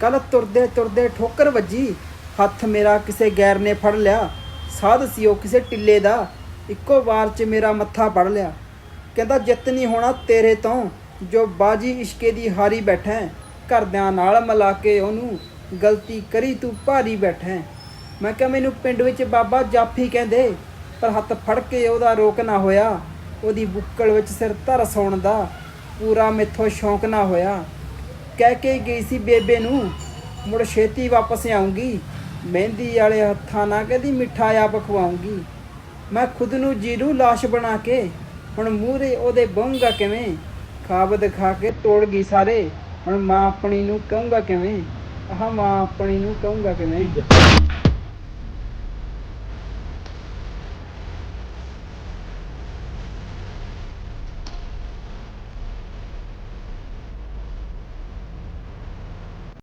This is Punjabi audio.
ਕੱਲ ਤੁਰਦੇ ਤੁਰਦੇ ਠੋਕਰ ਵੱਜੀ। ਹੱਥ ਮੇਰਾ ਕਿਸੇ ਗੈਰ ਨੇ ਫੜ ਲਿਆ। ਸਾਧ ਸੀ ਉਹ ਕਿਸੇ ਟਿੱਲੇ ਦਾ। ਇੱਕੋ ਵਾਰ 'ਚ ਮੇਰਾ ਮੱਥਾ ਫੜ ਲਿਆ। ਕਹਿੰਦਾ, ਜਿੱਤ ਨਹੀਂ ਹੋਣਾ ਤੇਰੇ ਤੋਂ। ਜੋ ਬਾਜੀ ਇਸ਼ਕੇ ਦੀ ਹਾਰੀ ਬੈਠਾ, ਘਰਦਿਆਂ ਨਾਲ ਮਿਲਾ ਕੇ ਉਹਨੂੰ ਗਲਤੀ ਕਰੀ ਤੂੰ ਭਾਰੀ ਬੈਠਾ। ਮੈਂ ਕਿਹਾ, ਮੈਨੂੰ ਪਿੰਡ ਵਿੱਚ ਬਾਬਾ ਜਾਫੀ ਕਹਿੰਦੇ, ਪਰ ਹੱਥ ਫੜ ਕੇ ਉਹਦਾ ਰੋਕ ਨਾ ਹੋਇਆ। ਉਹਦੀ ਬੁੱਕਲ ਵਿੱਚ ਸਿਰ ਧਰ ਸੌਣ ਦਾ। ਪੂਰਾ ਮੇਥੋਂ ਸ਼ੌਂਕ ਨਾ ਹੋਇਆ। ਕਹਿ ਕੇ ਗਈ ਸੀ ਬੇਬੇ ਨੂੰ, ਮੁੜ ਛੇਤੀ ਵਾਪਸ ਆਉਂਗੀ। ਮਹਿੰਦੀ ਵਾਲੇ ਹੱਥਾਂ ਨਾਲ ਕਹਿੰਦੀ, ਮਿੱਠਾ ਆਪ ਖਵਾਉਂਗੀ ਮੈਂ ਖੁਦ ਨੂੰ ਜੀਰੂ ਲਾਸ਼ ਬਣਾ ਕੇ, ਹੁਣ ਮੂਹਰੇ ਉਹਦੇ ਬਹੂੰਗਾ ਕਿਵੇਂ? ਖਾਬ ਦਿਖਾ ਕੇ ਤੋੜ ਗਈ ਸਾਰੇ। ਹੁਣ ਮਾਂ ਆਪਣੀ ਨੂੰ ਕਹੂੰਗਾ ਕਿਵੇਂ? ਆਹ ਮਾਂ ਆਪਣੀ ਨੂੰ ਕਹੂੰਗਾ ਕਿਵੇਂ?